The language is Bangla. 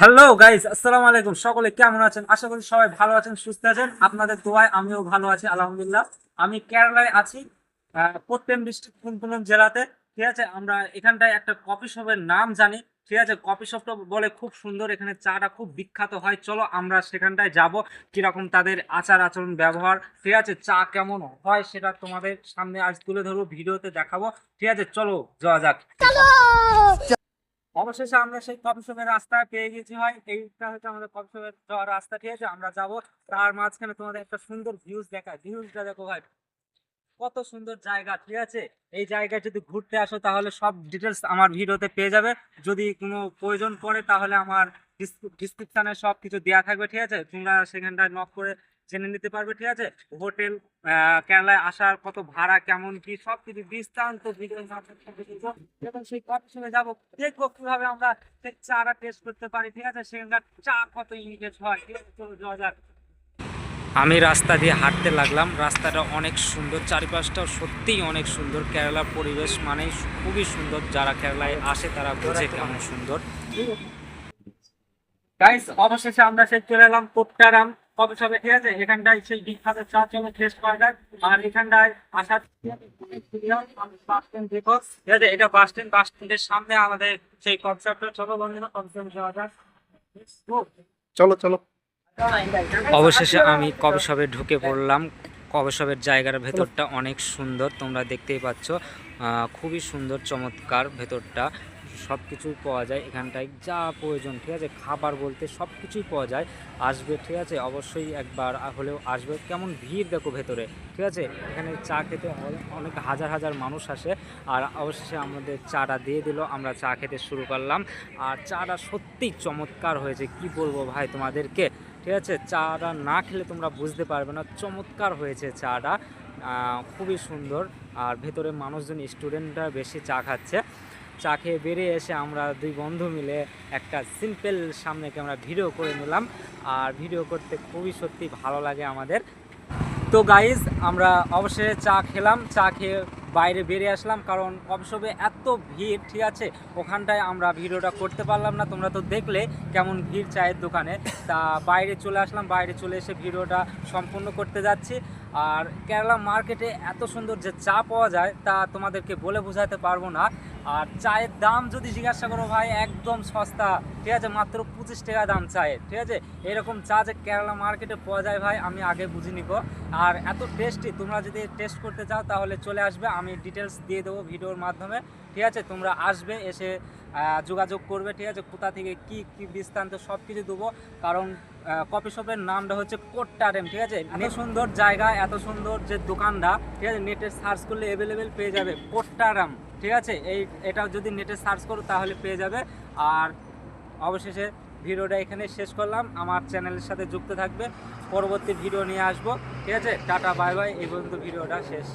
হ্যালো গাইস আসসালামু আলাইকুম। সকলে কেমন আছেন? আশা করি সবাই ভালো আছেন, সুস্থ আছেন। আপনাদের দোয়ায় আমিও ভালো আছি, আলহামদুলিল্লাহ। আমি কেরালায় আছি কোট্টেম ডিস্ট্রিক্ট কুনকুনম জেলাতে। ঠিক আছে, আমরা এখানটায় একটা কফি শপের নাম জানি। ঠিক আছে, কফি শপটা বলে খুব সুন্দর, এখানে চাটা খুব বিখ্যাত হয়। চলো আমরা সেখানটায় যাব, কীরকম তাদের আচার আচরণ, ব্যবহার। ঠিক আছে, চা কেমন হয় সেটা তোমাদের সামনে আজ তুলে ধরবো, ভিডিওতে দেখাবো। ঠিক আছে, চলো, যাওয়া যাক। অবশেষে আমরা সেই কফি শপের রাস্তা পেয়ে গেছি হয় এইটা হচ্ছে আমাদের কফি শপের যাওয়ার রাস্তা, ঠিক আছে? আমরা যাব তার মাঝখানে তোমাদের একটা সুন্দর ভিউজ দেখা ভিউজটা দেখো ভাই, কত সুন্দর জায়গা, ঠিক আছে? এই জায়গায় যদি ঘুরতে আসো তাহলে সব ডিটেলস আমার ভিডিওতে পেয়ে যাবে। যদি কোনো প্রয়োজন পড়ে তাহলে আমার ডিসক্রিপশনে সব কিছু দেওয়া থাকবে, ঠিক আছে? তোমরা সেখানটায় নক করে জেনে নিতে পারবে, ঠিক আছে? হোটেল কেরালায় আসার কত ভাড়া, কেমন, কি, সব কিছু দেখব। যখন সেই কফি শপে যাব, দেখব কীভাবে আমরা চাটা টেস্ট করতে পারি, ঠিক আছে? সেখানকার চা কত ইউনিটেজ হয়, ঠিক আছে? চলো যাওয়া যাক। আমি রাস্তা দিয়ে হাঁটতে লাগলাম। রাস্তাটা অনেক সুন্দর, চারিপাশটাও সত্যিই অনেক সুন্দর। কেরালার পরিবেশ মানেই খুবই সুন্দর। যারা কেরালায় আসে তারা বোঝে কেমন সুন্দর। অবশেষে আমরা সে চলে এলাম কোট্টারাম কবে সবে ঠিক আছে? এখানটায় সেই বিখ্যাত চা চলে টেস্ট করা যায়। আর এখানটায় আসার দেখো ঠিক আছে এটা বাস স্ট্যান্ড বাস স্ট্যান্ডের সামনে আমাদের সেই কনসেপ্টটা চলো বন্ধুরা কনসেপ্ট যাওয়া যাক। চলো চলো। অবশেষে আমি কবে সবে ঢুকে পড়লাম। কবে সবের জায়গার ভেতরটা অনেক সুন্দর তোমরা দেখতেই পাচ্ছ। আহ, খুবই সুন্দর চমৎকার ভেতরটা। সব কিছুই পাওয়া যায় এখানটায়। যা প্রয়োজন, ঠিক আছে? খাবার বলতে সব কিছুই পাওয়া যায়। আসবে, ঠিক আছে? অবশ্যই একবার হলেও আসবে। কেমন ভিড় দেখো ভেতরে, ঠিক আছে? এখানে চা খেতে অনেক হাজার হাজার মানুষ আসে। আর অবশেষে আমাদের চাটা দিয়ে দিল, আমরা চা খেতে শুরু করলাম। আর চাটা সত্যিই চমৎকার হয়েছে, কি বলব ভাই তোমাদেরকে? ঠিক আছে? চাটা না খেলে তোমরা বুঝতে পারবে না, চমৎকার হয়েছে চাটা। খুবই সুন্দর। আর ভেতরে মানুষজন, স্টুডেন্টরা বেশি চা খাচ্ছে। চা খেয়ে বেরিয়ে এসে আমরা দুই বন্ধু মিলে একটা সিম্পল সামনে আমরা ভিডিও করে নিলাম। আর ভিডিও করতে খুবই সত্যি ভালো লাগে আমাদের। তো গাইজ আমরা অবশ্যই চা খেলাম। চা খেয়ে বাইরে বেরিয়ে আসলাম কারণ কফি এত ভিড়, ঠিক আছে? ওখানটায় আমরা ভিডিওটা করতে পারলাম না। তোমরা তো দেখলে কেমন ভিড় চায়ের দোকানে। তা বাইরে চলে আসলাম। বাইরে চলে এসে ভিডিওটা সম্পূর্ণ করতে যাচ্ছি। আর কেরালা মার্কেটে এত সুন্দর যে চা পাওয়া যায় তা তোমাদেরকে বলে বোঝাতে পারব না। আর চায়ের দাম যদি জিজ্ঞাসা করো ভাই, একদম সস্তা। ঠিক আছে, মাত্র পঁচিশ টাকা দাম চায়ের ঠিক আছে, এরকম চা যে কেরালা মার্কেটে পাওয়া যায় ভাই, আমি আগে বুঝে গো আর এত টেস্টি তোমরা যদি টেস্ট করতে চাও তাহলে চলে আসবে, আমি ডিটেলস দিয়ে দেবো ভিডিওর মাধ্যমে। ঠিক আছে, তোমরা আসবে, এসে যোগাযোগ করবে ঠিক আছে? কোথা থেকে কি কি বৃত্তান্ত সব কিছু দেবো। কারণ কফি শপের নামটা হচ্ছে কোট্টারেম ঠিক আছে? এত সুন্দর জায়গা এত সুন্দর যে দোকানটা ঠিক আছে? নেটে সার্চ করলে অ্যাভেলেবেল পেয়ে যাবে কোট্টারাম ঠিক আছে? এই এটা যদি নেটে সার্চ করো তাহলে পেয়ে যাবে। আর অবশেষে ভিডিওটা এখানে শেষ করলাম। আমার চ্যানেলের সাথে যুক্ত থাকবে। পরবর্তী ভিডিও নিয়ে আসব ঠিক আছে? Tata bye bye. এই পর্যন্ত ভিডিওটা শেষ।